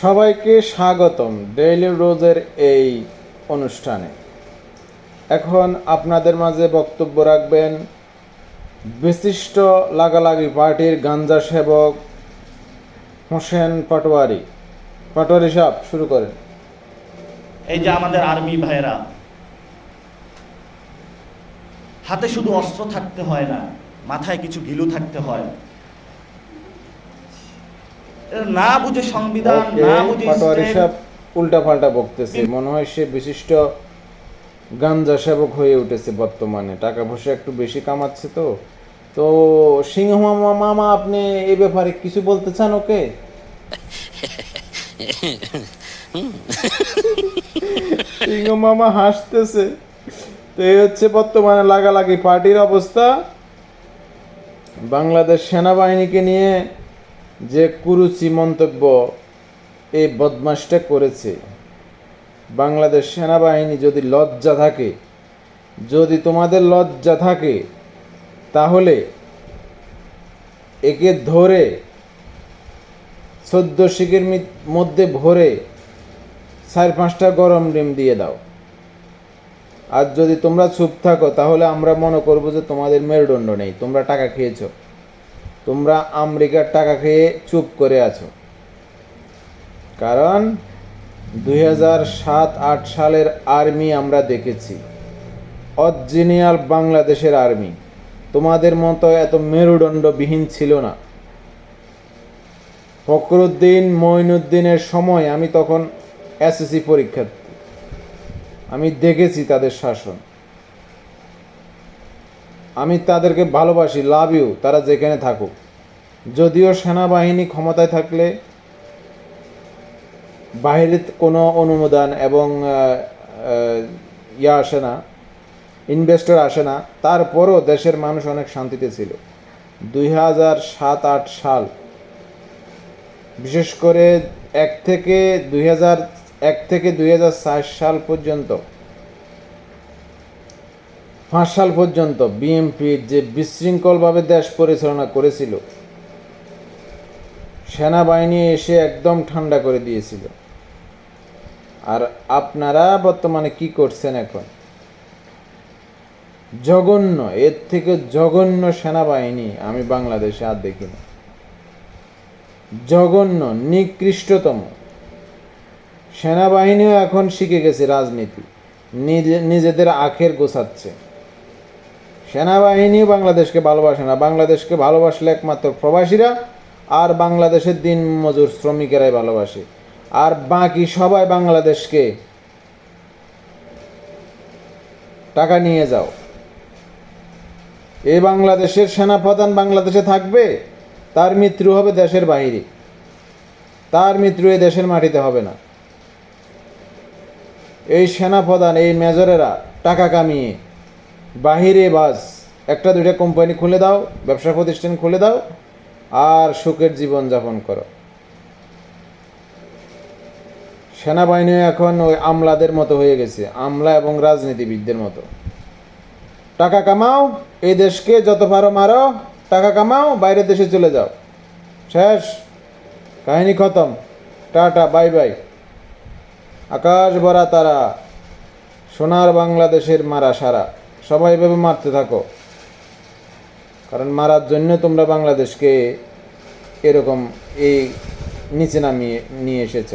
সবাইকে স্বাগতম ডেইলি রোজের এই অনুষ্ঠানে। এখন আপনাদের মাঝে বক্তব্য রাখবেন বিশিষ্ট লাগালাগি পার্টির গাঞ্জা সেবক হোসেন পাটোয়ারি। পাটোয়ারি সাহেব, শুরু করেন। এই যে আমাদের আর্মি ভাইরা হাতে শুধু অস্ত্র থাকতে হয় না, মাথায় কিছু ঘিলু থাকতে হয়। না বুঝে সংবিধান না বুঝে উল্টা পাল্টা বকতেছে। মনে হয় সে বিশিষ্ট গাঞ্জা সেবক হয়ে উঠেছে বর্তমানে। টাকা পয়সা একটু বেশি কামাচ্ছে তো। তো সিংহ মামা মামা আপনি এই ব্যাপারে কিছু বলতে চান ওকে? সিংহ মামা হাসতেছে। তো এই হচ্ছে বর্তমানে লাগালাগি পার্টির অবস্থা। বাংলাদেশ সেনাবাহিনীকে নিয়ে যে কুরুচি মন্তব্য এই বদমাসটা করেছে। বাংলাদেশ সেনাবাহিনী যদি লজ্জা থাকে, যদি তোমাদের লজ্জা থাকে, তাহলে একে ধরে চোদ্দ শিখের মধ্যে ভরে চার পাঁচটা গরম ডিম দিয়ে দাও। আর যদি তোমরা চুপ থাকো, তাহলে আমরা মনে করব যে তোমাদের মেরুদণ্ড নেই, তোমরা টাকা খেয়েছো। তোমরা আমেরিকার টাকা খেয়ে চুপ করে আছো। কারণ দুই সাত আট সালের আর্মি আমরা দেখেছি। অরিজিনাল বাংলাদেশের আর্মি। তোমাদের মতো এত মেরুদণ্ডবিহীন ছিল না। ফখরুদ্দিন মঈনুদ্দিনের সময় আমি তখন এসএসসি পরীক্ষার্থী আমি দেখেছি তাদের শাসন। আমি তাদেরকে ভালোবাসি লাভ ইউ তারা যেখানে থাকুক। যদিও সেনাবাহিনী ক্ষমতায় থাকলে বাইরের কোনো অনুমোদন এবং ইয়া আসে না ইনভেস্টর আসে না, তারপরও দেশের মানুষ অনেক শান্তিতে ছিল। দুই হাজার সাত আট সাল, বিশেষ করে এক থেকে দুই হাজার, এক থেকে দুই হাজার সাল পর্যন্ত পাঁচ সাল পর্যন্ত বিএমপি যে বিশৃঙ্খলভাবে দেশ পরিচালনা করেছিল, সেনাবাহিনী এসে একদম ঠান্ডা করে দিয়েছিল। আর আপনারা বর্তমানে কি করছেন এখন? জঘন্য, এর থেকে জঘন্য সেনাবাহিনী আমি বাংলাদেশে আর দেখিনি জঘন্য, নিকৃষ্টতম। সেনাবাহিনীও এখন শিখে গেছে রাজনীতি। নিজে, নিজেদের আখের গোছাচ্ছে। সেনাবাহিনী বাংলাদেশকে ভালোবাসে না। বাংলাদেশকে ভালোবাসলে একমাত্র প্রবাসীরা আর বাংলাদেশের দিন মজুর শ্রমিকেরাই ভালোবাসে। আর বাকি সবাই বাংলাদেশকে টাকা নিয়ে যাও। এই বাংলাদেশের সেনাপ্রধান বাংলাদেশে থাকবে, তার মৃত্যু হবে দেশের বাইরে তার মৃত্যু এই দেশের মাটিতে হবে না। এই সেনাপ্রধান, এই মেজরেরা টাকা কামিয়ে বাহিরে বাস, একটা দুইটা কোম্পানি খুলে দাও, ব্যবসা প্রতিষ্ঠান খুলে দাও, আর সুখের জীবন যাপন করো। সেনাবাহিনী এখন ওই আমলাদের মতো হয়ে গেছে, আমলা এবং রাজনীতিবিদদের মতো। টাকা কামাও, এই দেশকে যত পারো মারো, টাকা কামাও, বাইরের দেশে চলে যাও। শেষ। কাহিনী খতম। Tata, bye bye. আকাশ ভরা তারা, সোনার বাংলাদেশের মারা সারা। সবাই এভাবে মারতে থাকো। কারণ মারার জন্য তোমরা বাংলাদেশকে এরকম এই নিচে নামিয়ে, নিয়ে এসেছ।